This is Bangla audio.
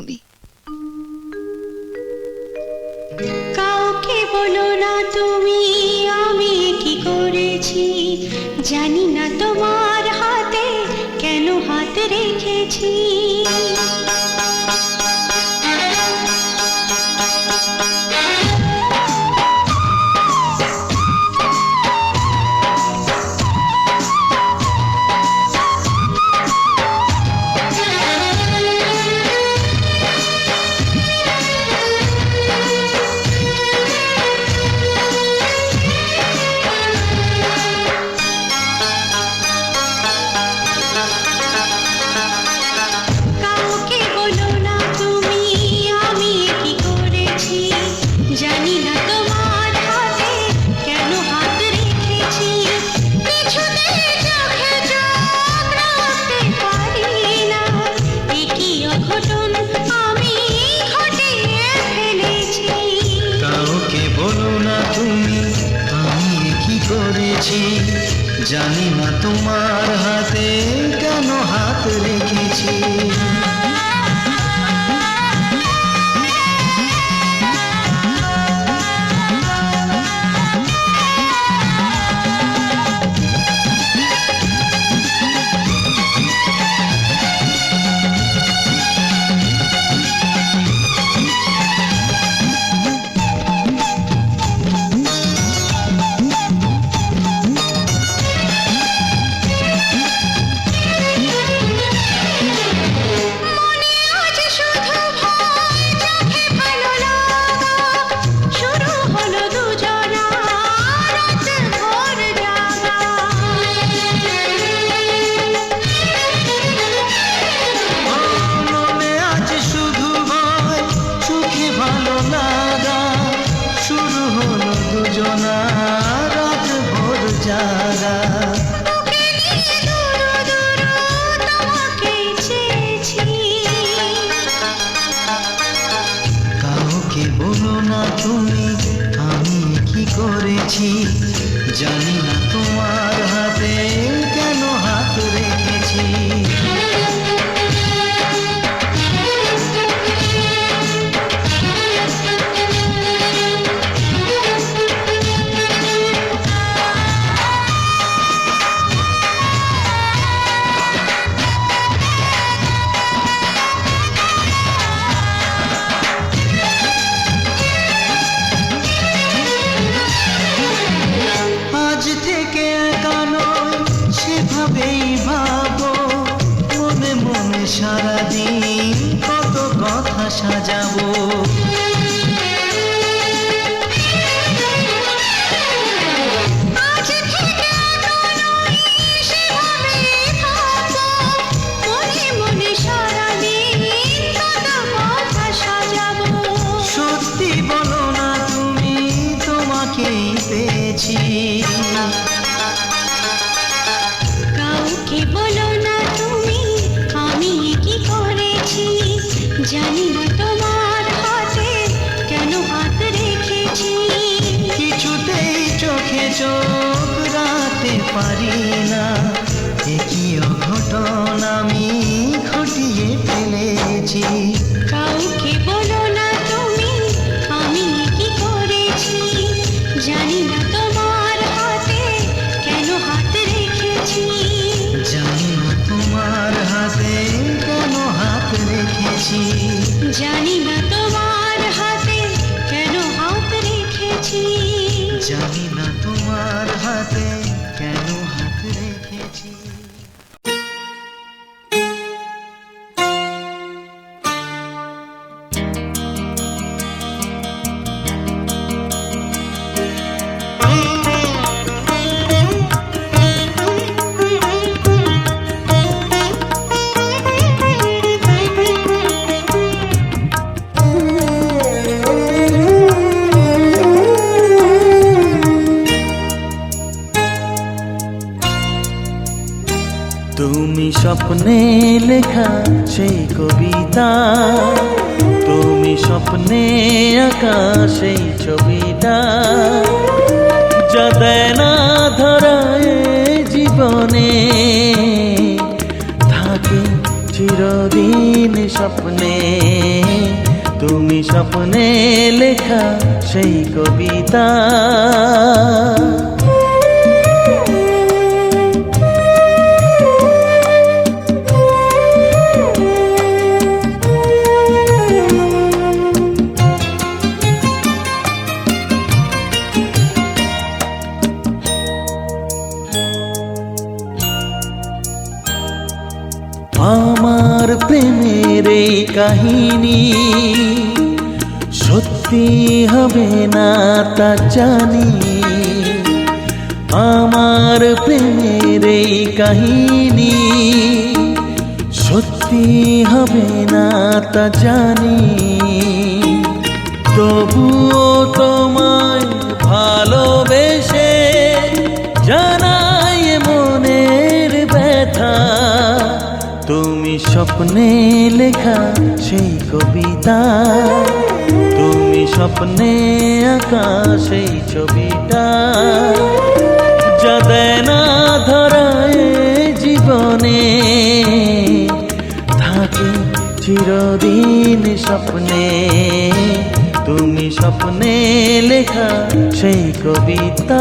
তুমি। কাউকে বলো না তুমি, আমি কি করেছি? জানি না তোমার হাতে কেন হাত রেখেছি। জানি না তোমার হাতে কেন হাত রেখেছি। লাগা শুরু হলো দুজনা রাত ভোর জাগা থেকে একা নয় সেভাবেই ভাবো মনে মনে সারাদিন কত কথা সাজাবো। আজ জানি না তোমার হাতে কেন হাত রেখেছি? কিছুতেই চোখে চোখ রাতে পারি না। রেখেছি জানি না তোমার হাতে কেন হাত রেখেছি। জানি না তোমার হাতে কেন স্বপ্নে লেখা সেই কবিতা। তুমি স্বপ্নে আঁকা সেই ছবিটা। যা দেয় না ধরায় জীবনে। থাকে চিরদিন স্বপ্নে। তুমি স্বপ্নে লেখা সেই কবিতা। প্রেমের এই কাহিনী? সত্যি হবে না তা জানি। আমার প্রেমের এই কাহিনী সত্যি হবে না তা জানি। তবুও তোমায় ভালোবেসে স্বপ্নে লেখা সেই কবিতা। তুমি স্বপ্নে আঁকা সেই ছবিটা। যা না ধরায় জীবনে। থাকে চিরদিন স্বপ্নে। তুমি স্বপ্নে লেখা সেই কবিতা।